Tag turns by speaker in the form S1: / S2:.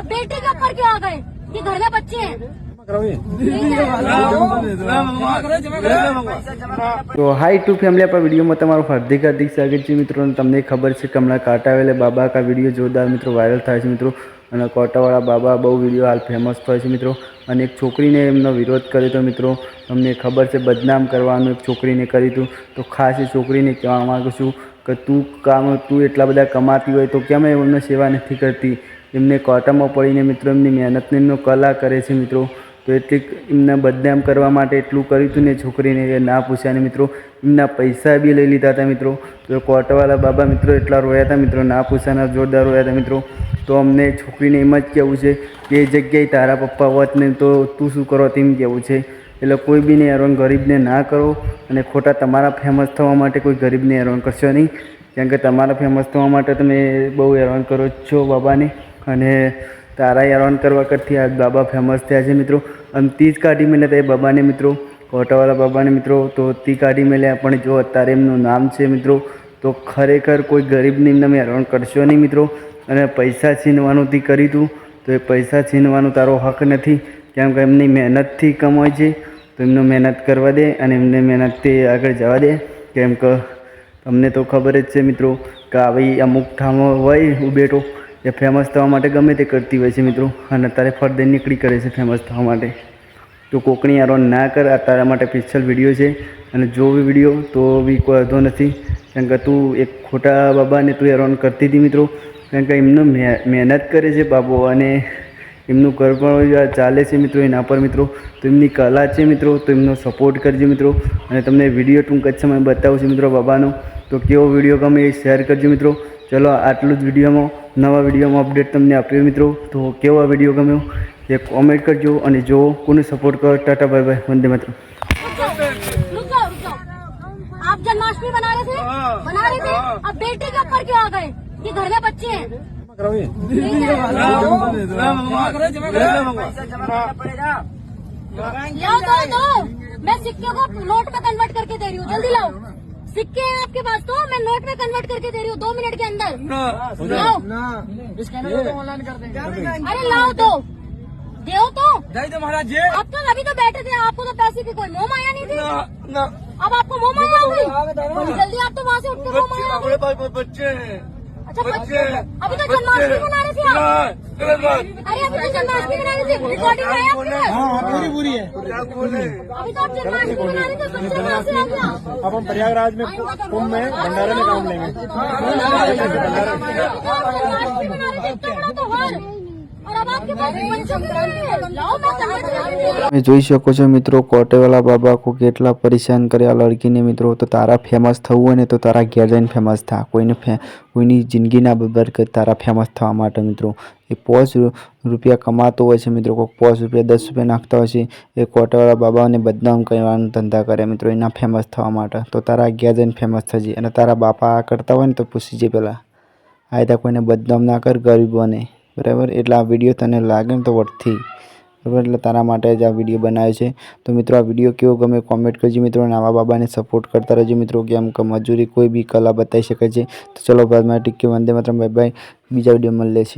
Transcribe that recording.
S1: अब बेटे के ऊपर क्यों आ गए कि घर में बच्चे हैं
S2: તો હાઈ ટુ ફેમિલી આપણા વિડીયોમાં તમારું હાર્દિક હાર્દિક સ્વાગત છે મિત્રો અને તમને ખબર છે કે હમણાં કાંટાવેલે બાબા કા વિડીયો જોરદાર મિત્રો વાયરલ થાય છે મિત્રો અને કોટાવાળા બાબા બહુ વિડીયો હાલ ફેમસ થાય છે મિત્રો અને એક છોકરીને એમનો વિરોધ કર્યો હતો મિત્રો તમને ખબર છે બદનામ કરવાનું એક છોકરીને કર્યું હતું તો ખાસ એ છોકરીને કહેવા માગું છું કે તું કામ તું એટલા બધા કમાતી હોય તો કેમ એમને સેવા નથી કરતી એમને કોટામાં પડીને મિત્રો એમની મહેનતને એમનો કલા કરે છે મિત્રો. તો એટલી એમને બદનામ કરવા માટે એટલું કર્યું હતું ને છોકરીને કે ના પૂછ્યા ને મિત્રો. એમના પૈસા બી લઈ લીધા હતા મિત્રો. તો કોટવાલા બાબા મિત્રો એટલા રોયા હતા મિત્રો, ના પૂછાના જોરદાર રોયા હતા મિત્રો. તો અમને છોકરીને એમ જ કહેવું છે કે એ જગ્યાએ તારા પપ્પા હોત ને તો તું શું કરો તેમ કહેવું છે. એટલે કોઈ બીને હેરાન ગરીબને ના કરો અને ખોટા તમારા ફેમસ થવા માટે કોઈ ગરીબને હેરાન કરશો નહીં. કેમ કે તમારા ફેમસ થવા માટે તમે બહુ હેરાન કરો છો બાબાને. અને તારા હેરાન કરવા કરતી આ બાબા ફેમસ થયા છે મિત્રો. અને તી જ કાઢી મેળ્યા હતા એ બાબાને મિત્રો. ઓટોવાળા બાબાને મિત્રો. તો તી કાઢી મેળ્યા પણ જો અત્યારે એમનું નામ છે મિત્રો, તો ખરેખર કોઈ ગરીબને એમને હેરાન કરશો નહીં મિત્રો. અને પૈસા છીનવાનું તે કરી તું. તો એ પૈસા છીનવાનું તારો હક નથી. કેમ કે એમની મહેનતથી કમાય છે. તો એમને મહેનત કરવા દે અને એમને મહેનતથી આગળ જવા દે. કેમ કે તમને તો ખબર જ છે મિત્રો, કે આવી અમુક ઠામો હોય ઉભેટો એ ફેમસ થવા માટે ગમે તે કરતી હોય છે મિત્રો. અને અત્યારે ફરદે નીકળી કરે છે ફેમસ થવા માટે. તો કોકણી હેરાન ના કર, આ તારા માટે સ્પેશિયલ વીડિયો છે. અને જો બી વીડિયો તો બી કોઈ વાંધો નથી. કારણ કે તું એક ખોટા બાબાને તું હેરાન કરતી હતી મિત્રો. કારણ કે એમનો મહે- મહેનત કરે છે બાબો અને એમનું ઘર પણ ચાલે છે મિત્રો એના પર મિત્રો. તો એમની કલા છે મિત્રો, તો એમનો સપોર્ટ કરજો મિત્રો. અને તમને વીડિયો ટૂંક જ સમય બતાવું છું મિત્રો બાબાનો. તો કેવો વીડિયો ગમે એ શેર કરજો મિત્રો. ચલો આટલું જ વિડીયોમાં નવા વિડીયોમાં અપડેટ તમને આપ્યો મિત્રો તો કેવો આ વિડીયો ગમ્યો એ કોમેન્ટ કરજો અને જો કોને સપોર્ટ કરો ટાટા બાય બાય વંદે માતરમ
S1: रुक जाओ रुक जाओ आप जन्माष्टमी बना रहे थे बना रहे थे अब बेटे के ऊपर क्यों आ गए कि घर में बच्चे हैं लाओ दो दो मैं सिक्के को नोट में कन्वर्ट करके दे रही हूँ जल्दी लाओ सिक्के हैं आपके पास तो मैं नोट में कन्वर्ट करके दे रही हूँ दो मिनट के अंदर। लाओ। अरे लाओ तो। दे तो।
S3: महाराज जी।
S1: अब तो अभी तो बैठे थे आपको तो पैसे की कोई मोह माया नहीं थी? अब आपको मोह माया आ गई जल्दी आप तो वहाँ ऐसी उठ के मोह माया
S3: बच्चे हैं।
S1: अच्छा बच्चे अभी तो जन्माष्टमी मना रहे थे आप अरे अभी तो जन्माष्टमी मना रहे थे रिकॉर्डिंग है
S3: पूरी पूरी है
S1: अभी तो आप जन्माष्टमी मना रहे थे बच्चे कहाँ से आ गया
S4: अब हम प्रयागराज में कुंभ में भंडारे में काम लेंगे
S2: તમે જોઈ શકો છો મિત્રો, કોટેવાલા બાબા કો કેટલા પરેશાન કર્યા લડકીને મિત્રો. તો તારા ફેમસ થવું હોય ને તો તારા ઘેર જઈને ફેમસ થા. કોઈને કોઈની જિંદગીના બબર બરબાદ કર, તારા ફેમસ થવા માટે મિત્રો. એ પોચ રૂપિયા કમાતો હોય છે મિત્રો. કોઈક પોચ રૂપિયા, દસ રૂપિયા નાખતા હોય છે. એ કોટેવાળા બાબાને બદનામ કરવાનું ધંધા કરે મિત્રો, એના ફેમસ થવા માટે. તો તારા ઘેર જઈને ફેમસ થજે. અને તારા બાપા આ કરતા હોય ને તો જાય પહેલાં આ રીતે કોઈને બદનામ ના કર ગરીબોને બરાબર? એટલે આ વીડિયો તને લાગે ને તો વટથી બરાબર? એટલે તારા માટે જ આ વીડિયો બનાવ્યો છે. તો મિત્રો, આ વીડિયો કેવો ગમે કોમેન્ટ કરજો. મિત્રો આવા બાબાને સપોર્ટ કરતા રહેજો. મિત્રો, કેમ કે મજૂરી કોઈ બી કલા બતાવી શકે છે. તો ચલો બાદમાં ટીકે વંદે માત્ર બાય બાય બીજા વીડિયો મળે છે